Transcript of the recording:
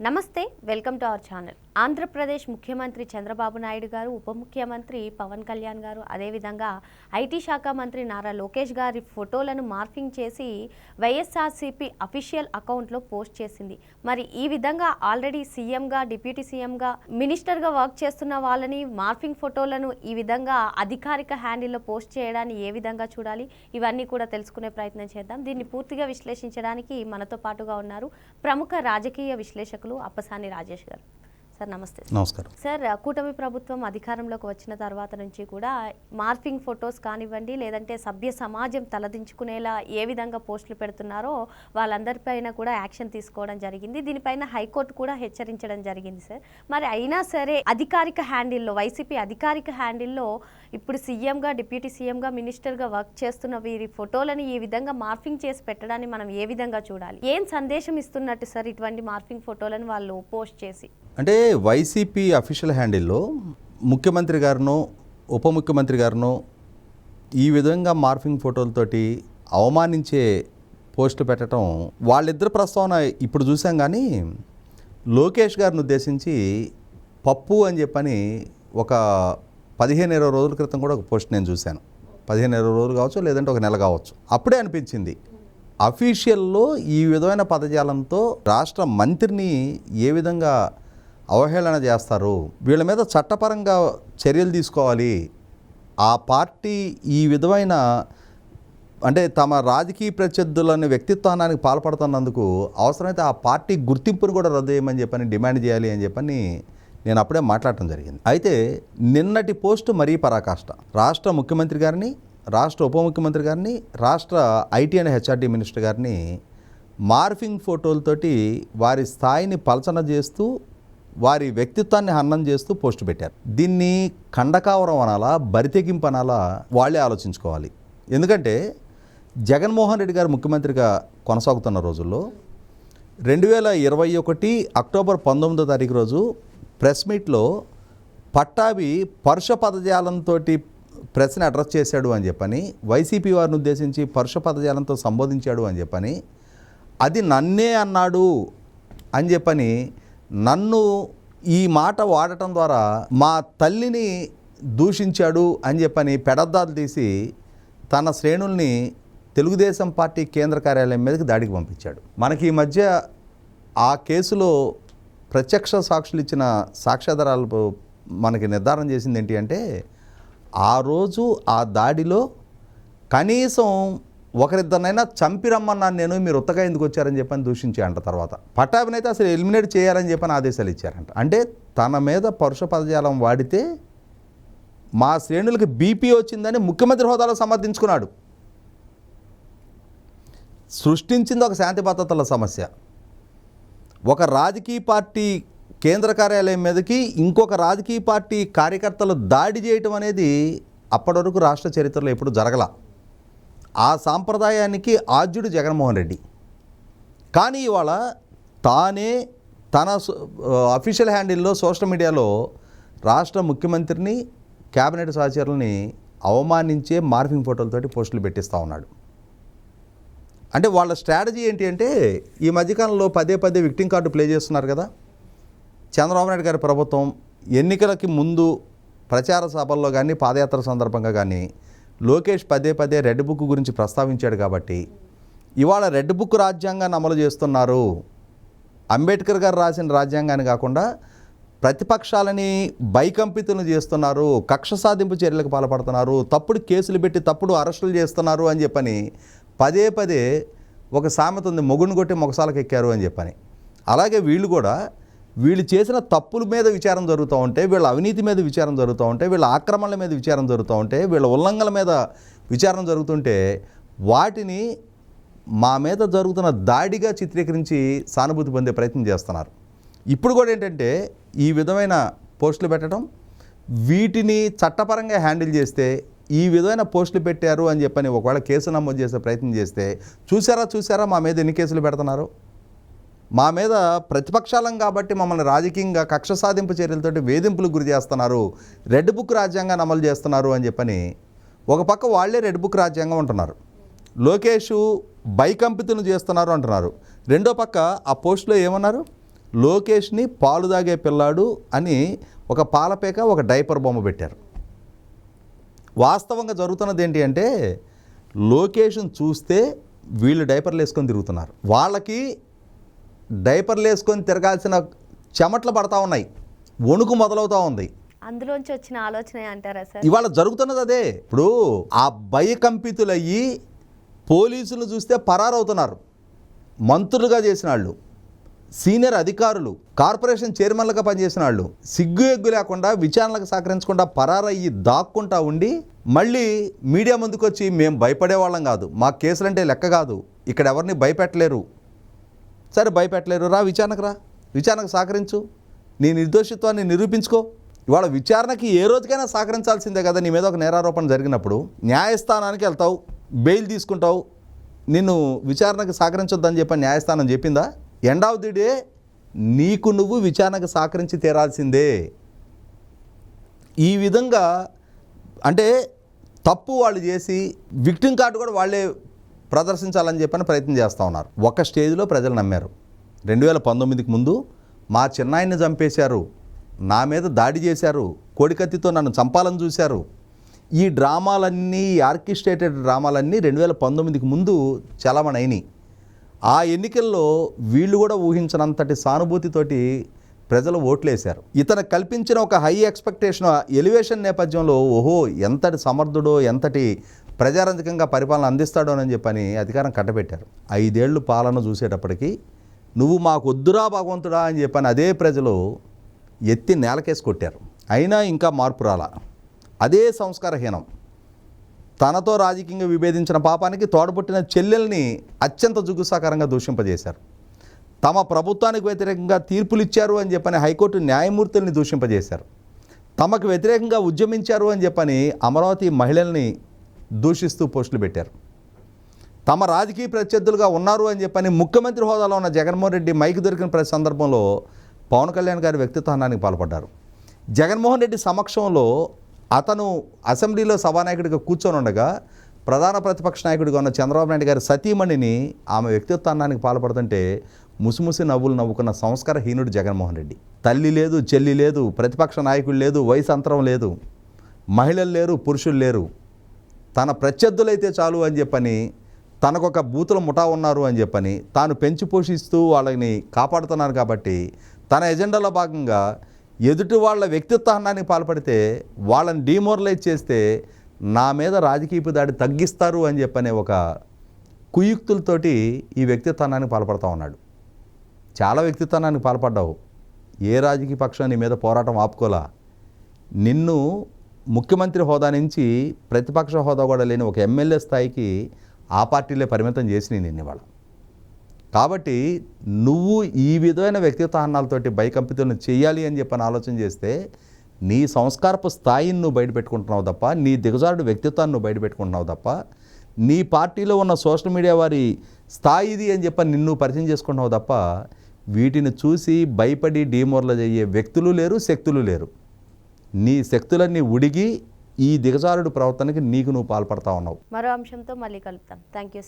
నమస్తే welcome to our channel Andhra Pradesh ముఖ్యమంత్రి చంద్రబాబు నాయుడు గారు ఉప ముఖ్యమంత్రి పవన్ కళ్యాణ్ గారు అదేవిధంగా ఐటీ శాఖ మంత్రి నారా లోకేష్ గారి ఫోటోలను మార్ఫింగ్ చేసి వైఎస్ఆర్సీపీ అఫీషియల్ అకౌంట్లో పోస్ట్ చేసింది. మరి ఈ విధంగా ఆల్రెడీ సీఎంగా డిప్యూటీ సీఎంగా మినిస్టర్గా వర్క్ చేస్తున్న వాళ్ళని మార్ఫింగ్ ఫోటోలను ఈ విధంగా అధికారిక హ్యాండిల్లో పోస్ట్ చేయడాన్ని ఏ విధంగా చూడాలి? ఇవన్నీ కూడా తెలుసుకునే ప్రయత్నం చేద్దాం. దీన్ని పూర్తిగా విశ్లేషించడానికి మనతో పాటుగా ఉన్నారు ప్రముఖ రాజకీయ విశ్లేషకులు అప్పసాని రాజేష్ గారు. సార్ నమస్తే నమస్కారం. సార్ కూటమి ప్రభుత్వం అధికారంలోకి వచ్చిన తర్వాత నుంచి కూడా మార్ఫింగ్ ఫొటోస్ కానివ్వండి లేదంటే సభ్య సమాజం తలదించుకునేలా ఏ విధంగా పోస్టులు పెడుతున్నారో వాళ్ళందరిపైన కూడా యాక్షన్ తీసుకోవడం జరిగింది. దీనిపైన హైకోర్టు కూడా హెచ్చరించడం జరిగింది సార్. మరి అయినా సరే అధికారిక హ్యాండిల్లో వైసీపీ అధికారిక హ్యాండిల్లో ఇప్పుడు సీఎంగా డిప్యూటీ సీఎంగా మినిస్టర్గా వర్క్ చేస్తున్న వీరి ఫోటోలను ఈ విధంగా మార్ఫింగ్ చేసి పెట్టడాన్ని మనం ఏ విధంగా చూడాలి? ఏం సందేశం ఇస్తున్నట్టు సార్ ఇటువంటి మార్ఫింగ్ ఫోటోలను వాళ్ళు పోస్ట్ చేసి? అంటే వైసీపీ అఫీషియల్ హ్యాండిల్లో ముఖ్యమంత్రి గారును ఉప ముఖ్యమంత్రి గారును ఈ విధంగా మార్ఫింగ్ ఫోటోలతోటి అవమానించే పోస్టులు పెట్టడం వాళ్ళిద్దరు ప్రస్తావన ఇప్పుడు చూసాం కానీ లోకేష్ గారిని ఉద్దేశించి పప్పు అని చెప్పని ఒక పదిహేను ఇరవై రోజుల క్రితం కూడా ఒక పోస్ట్ నేను చూశాను. పదిహేను ఇరవై రోజులు కావచ్చు లేదంటే ఒక నెల కావచ్చు. అప్పుడే అనిపించింది. అఫీషియల్లో ఈ విధమైన పదజాలంతో రాష్ట్ర మంత్రిని ఏ విధంగా అవహేళన చేస్తారు. వీళ్ళ మీద చట్టపరంగా చర్యలు తీసుకోవాలి. ఆ పార్టీ ఈ విధమైన అంటే తమ రాజకీయ ప్రత్యర్థులని వ్యక్తిత్వానికి పాల్పడుతున్నందుకు అవసరమైతే ఆ పార్టీ గుర్తింపును కూడా రద్దు చేయమని చెప్పని డిమాండ్ చేయాలి అని చెప్పని నేను అప్పుడే మాట్లాడటం జరిగింది. అయితే నిన్నటి పోస్టు మరీ పరాకాష్ట. రాష్ట్ర ముఖ్యమంత్రి గారిని రాష్ట్ర ఉప ముఖ్యమంత్రి గారిని రాష్ట్ర ఐటీ అండ్ హెచ్ఆర్డీ మినిస్టర్ గారిని మార్ఫింగ్ ఫోటోలతోటి వారి స్థాయిని పలచన చేస్తూ వారి వ్యక్తిత్వాన్ని హన్నం చేస్తూ పోస్ట్ పెట్టారు. దీన్ని ఖండకావరం అనాలా బరితెగింపు అనాలా వాళ్ళే ఆలోచించుకోవాలి. ఎందుకంటే జగన్మోహన్ రెడ్డి గారు ముఖ్యమంత్రిగా కొనసాగుతున్న రోజుల్లో రెండు వేల ఇరవై ఒకటి అక్టోబర్ పంతొమ్మిదో తారీఖు రోజు ప్రెస్ మీట్లో పట్టాభి పరుష పదజాలంతో ప్రెస్ని అడ్రస్ చేశాడు అని చెప్పని వైసీపీ వారిని ఉద్దేశించి పరుష పదజాలంతో సంబోధించాడు అని చెప్పని అది నన్నే అన్నాడు అని చెప్పని నన్ను ఈ మాట వాడటం ద్వారా మా తల్లిని దూషించాడు అని చెప్పని పెడద్దాలు తీసి తన శ్రేణుల్ని తెలుగుదేశం పార్టీ కేంద్ర కార్యాలయం మీదకి దాడికి పంపించాడు. మనకి ఈ మధ్య ఆ కేసులో ప్రత్యక్ష సాక్షులు ఇచ్చిన సాక్ష్యాధారాలు మనకి నిర్ధారణ చేసింది ఏంటి అంటే ఆ రోజు ఆ దాడిలో కనీసం ఒకరిద్దరినైనా చంపి రమ్మన్నాను నేను మీరు ఉత్తగా ఎందుకు వచ్చారని చెప్పని దూషించారంట తర్వాత. పట్టాభినైతే అసలు ఎలిమినేట్ చేయాలని చెప్పని ఆదేశాలు ఇచ్చారంట. అంటే తన మీద పరుష పదజాలం వాడితే మా శ్రేణులకి బీపీ వచ్చిందని ముఖ్యమంత్రి హోదాలో సమర్థించుకున్నాడు. సృష్టించింది ఒక శాంతి భద్రతల సమస్య. ఒక రాజకీయ పార్టీ కేంద్ర కార్యాలయం మీదకి ఇంకొక రాజకీయ పార్టీ కార్యకర్తలు దాడి చేయటం అనేది అప్పటి వరకు రాష్ట్ర చరిత్రలో ఎప్పుడు జరగల. ఆ సాంప్రదాయానికి ఆద్యుడు జగన్మోహన్ రెడ్డి. కానీ ఇవాళ తానే తన అఫీషియల్ హ్యాండిల్లో సోషల్ మీడియాలో రాష్ట్ర ముఖ్యమంత్రిని కేబినెట్ సహచరులని అవమానించే మార్ఫింగ్ ఫోటోలతోటి పోస్టులు పెట్టిస్తూ ఉన్నాడు. అంటే వాళ్ళ స్ట్రాటజీ ఏంటి అంటే ఈ మధ్యకాలంలో పదే పదే విక్టింగ్ కార్డు ప్లే చేస్తున్నారు కదా. చంద్రబాబు నాయుడు గారి ప్రభుత్వం ఎన్నికలకి ముందు ప్రచార సభల్లో కానీ పాదయాత్ర సందర్భంగా కానీ లోకేష్ పదే పదే రెడ్ బుక్ గురించి ప్రస్తావించాడు కాబట్టి ఇవాళ రెడ్ బుక్ రాజ్యాంగాన్ని అమలు చేస్తున్నారు. అంబేద్కర్ గారు రాసిన రాజ్యాంగాన్ని కాకుండా ప్రతిపక్షాలని బైకంపితులు చేస్తున్నారు. కక్ష సాధింపు చర్యలకు పాల్పడుతున్నారు. తప్పుడు కేసులు పెట్టి తప్పుడు అరెస్టులు చేస్తున్నారు అని చెప్పని పదే పదే ఒక సామెత ఉంది. మొగుడిని కొట్టి మొగసాలకు ఎక్కారు అని చెప్పని. అలాగే వీళ్ళు కూడా వీళ్ళు చేసిన తప్పుల మీద విచారం జరుగుతూ ఉంటే వీళ్ళ అవినీతి మీద విచారం జరుగుతూ ఉంటే వీళ్ళ ఆక్రమణల మీద విచారం జరుగుతూ ఉంటే వీళ్ళ ఉల్లంఘనల మీద విచారం జరుగుతుంటే వాటిని మా మీద జరుగుతున్న దాడిగా చిత్రీకరించి సానుభూతి పొందే ప్రయత్నం చేస్తున్నారు. ఇప్పుడు కూడా ఏంటంటే ఈ విధమైన పోస్టులు పెట్టడం వీటిని చట్టపరంగా హ్యాండిల్ చేస్తే ఈ విధమైన పోస్టులు పెట్టారు అని చెప్పని ఒకవేళ కేసు నమోదు చేసే ప్రయత్నం చేస్తే చూసారా చూసారా మా మీద ఎన్ని కేసులు పెడుతున్నారు? మా మీద ప్రతిపక్షాలం కాబట్టి మమ్మల్ని రాజకీయంగా కక్ష సాధింపు చర్యలతోటి వేధింపులకు గురి చేస్తున్నారు. రెడ్ బుక్ రాజ్యాంగాన్ని అమలు చేస్తున్నారు అని చెప్పని ఒక పక్క వాళ్ళే రెడ్ బుక్ రాజ్యాంగం అంటున్నారు. లోకేష్ బైకంపితులు చేస్తున్నారు అంటున్నారు. రెండో పక్క ఆ పోస్టులో ఏమన్నారు? లోకేష్ని పాలు తాగే పిల్లాడు అని ఒక పాలపేక ఒక డైపర్ బొమ్మ పెట్టారు. వాస్తవంగా జరుగుతున్నది ఏంటి అంటే లోకేష్ని చూస్తే వీళ్ళు డైపర్లు వేసుకొని తిరుగుతున్నారు. వాళ్ళకి డైపర్లు వేసుకొని తిరగాల్సిన చెమట్లు పడతా ఉన్నాయి. వణుకు మొదలవుతూ ఉంది. అందులోంచి వచ్చిన ఆలోచన అంటారా సార్? ఇవాళ జరుగుతున్నది అదే. ఇప్పుడు ఆ భయకంపితులయ్యి పోలీసులు చూస్తే పరారవుతున్నారు. మంత్రులుగా చేసిన వాళ్ళు సీనియర్ అధికారులు కార్పొరేషన్ చైర్మన్లుగా పనిచేసిన వాళ్ళు సిగ్గు ఎగ్గు లేకుండా విచారణలకు సహకరించకుండా పరారయ్యి దాక్కుంటా ఉండి మళ్ళీ మీడియా ముందుకు వచ్చి మేము భయపడేవాళ్ళం కాదు. మా కేసులంటే లెక్క కాదు. ఇక్కడ ఎవరిని భయపెట్టలేరు. సరే భయపెట్టలేరు. రా విచారణకు రా. విచారణకు సహకరించు. నీ నిర్దోషిత్వాన్ని నిరూపించుకో. ఇవాళ విచారణకి ఏ రోజుకైనా సహకరించాల్సిందే కదా. నీ మీద ఒక నేరారోపణ జరిగినప్పుడు న్యాయస్థానానికి వెళ్తావు. బెయిల్ తీసుకుంటావు. నిన్ను విచారణకు సహకరించొద్దని చెప్పి న్యాయస్థానం చెప్పిందా? ఎండ్ ఆఫ్ ది డే నీకు నువ్వు విచారణకు సహకరించి తీరాల్సిందే. ఈ విధంగా అంటే తప్పు వాళ్ళు చేసి విక్టిమ్ కార్డు కూడా వాళ్ళే ప్రదర్శించాలని చెప్పని ప్రయత్నం చేస్తూ ఉన్నారు. ఒక స్టేజ్లో ప్రజలు నమ్మారు. రెండు వేల పంతొమ్మిదికి ముందు మా చిన్నాయన్ని చంపేశారు. నా మీద దాడి చేశారు. కోడికత్తితో నన్ను చంపాలని చూశారు. ఈ డ్రామాలన్నీ ఆర్కిస్ట్రేటెడ్ డ్రామాలన్నీ రెండు వేల పంతొమ్మిదికి ముందు చలమణి ఆ ఎన్నికల్లో వీళ్ళు కూడా ఊహించినంతటి సానుభూతితోటి ప్రజలు ఓట్లేశారు. ఇతను కల్పించిన ఒక హై ఎక్స్పెక్టేషన్ ఎలివేషన్ నేపథ్యంలో ఓహో ఎంతటి సమర్థుడో ఎంతటి ప్రజారంజకంగా పరిపాలన అందిస్తాడో అని చెప్పని అధికారం కట్టబెట్టారు. ఐదేళ్ళు పాలన చూసేటప్పటికీ నువ్వు మాకు వద్దురా భగవంతుడా అని చెప్పని అదే ప్రజలు ఎత్తి నేలకేసి కొట్టారు. అయినా ఇంకా మార్పు రాలా. అదే సంస్కారహీనం. తనతో రాజకీయంగా విభేదించిన పాపానికి తోడబుట్టిన చెల్లెల్ని అత్యంత జుగుసాకరంగా దూషింపజేశారు. తమ ప్రభుత్వానికి వ్యతిరేకంగా తీర్పులు ఇచ్చారు అని చెప్పని హైకోర్టు న్యాయమూర్తుల్ని దూషింపజేశారు. తమకు వ్యతిరేకంగా ఉద్యమించారు అని చెప్పని అమరావతి మహిళల్ని దూషిస్తూ పోస్టులు పెట్టారు. తమ రాజకీయ ప్రత్యర్థులుగా ఉన్నారు అని చెప్పని ముఖ్యమంత్రి హోదాలో ఉన్న జగన్మోహన్ రెడ్డి మైక్ దొరికిన ప్రతి సందర్భంలో పవన్ కళ్యాణ్ గారి వ్యక్తిత్వానికి పాల్పడ్డారు. జగన్మోహన్ రెడ్డి సమక్షంలో అతను అసెంబ్లీలో సభానాయకుడిగా కూర్చొని ఉండగా ప్రధాన ప్రతిపక్ష నాయకుడిగా ఉన్న చంద్రబాబు నాయుడు గారి సతీమణిని ఆమె వ్యక్తిత్వానికి పాల్పడుతుంటే ముసిముసి నవ్వులు నవ్వుకున్న సంస్కారహీనుడు జగన్మోహన్ రెడ్డి. తల్లి లేదు చెల్లి లేదు ప్రతిపక్ష నాయకుడు లేదు వయసు అంతరం లేదు మహిళలు లేరు పురుషులు లేరు. తన ప్రత్యర్థులైతే చాలు అని చెప్పని తనకొక బూతుల ముఠా ఉన్నారు అని చెప్పని తాను పెంచి పోషిస్తూ వాళ్ళని కాపాడుతున్నాను కాబట్టి తన ఎజెండాలో భాగంగా ఎదుటి వాళ్ళ వ్యక్తిత్వానికి పాల్పడితే వాళ్ళని డిమోరలైజ్ చేస్తే నా మీద రాజకీయపు దాడి తగ్గిస్తారు అని చెప్పనే ఒక కుయుక్తులతోటి ఈ వ్యక్తిత్వానికి పాల్పడతా ఉన్నాడు. చాలా వ్యక్తిత్వానికి పాల్పడ్డావు. ఏ రాజకీయ పక్షం నీ మీద పోరాటం ఆపుకోలా? నిన్ను ముఖ్యమంత్రి హోదా నుంచి ప్రతిపక్ష హోదా కూడా లేని ఒక ఎమ్మెల్యే స్థాయికి ఆ పార్టీలే పరిమితం చేసినాయి నేను ఇవాళ కాబట్టి నువ్వు ఈ విధమైన వ్యక్తిత్వాహనాలతోటి భయకంపితులను చేయాలి అని చెప్పని ఆలోచన చేస్తే నీ సంస్కారపు స్థాయిని నువ్వు బయట పెట్టుకుంటున్నావు తప్ప నీ దిగజారుడు వ్యక్తిత్వాన్ని నువ్వు బయట పెట్టుకుంటున్నావు తప్ప నీ పార్టీలో ఉన్న సోషల్ మీడియా వారి స్థాయి ఇది అని చెప్పి నిన్ను పరిచయం చేసుకుంటున్నావు తప్ప వీటిని చూసి భయపడి డీమోరలైజ్ అయ్యే వ్యక్తులు లేరు శక్తులు లేరు. నీ శక్తులన్నీ ఉడిగి ఈ దిగజారుడు ప్రవర్తనకి నీకు నువ్వు పాల్పడతా ఉన్నావు. మరో అంశంతో మళ్ళీ కలుపుతాం థ్యాంక్ యూ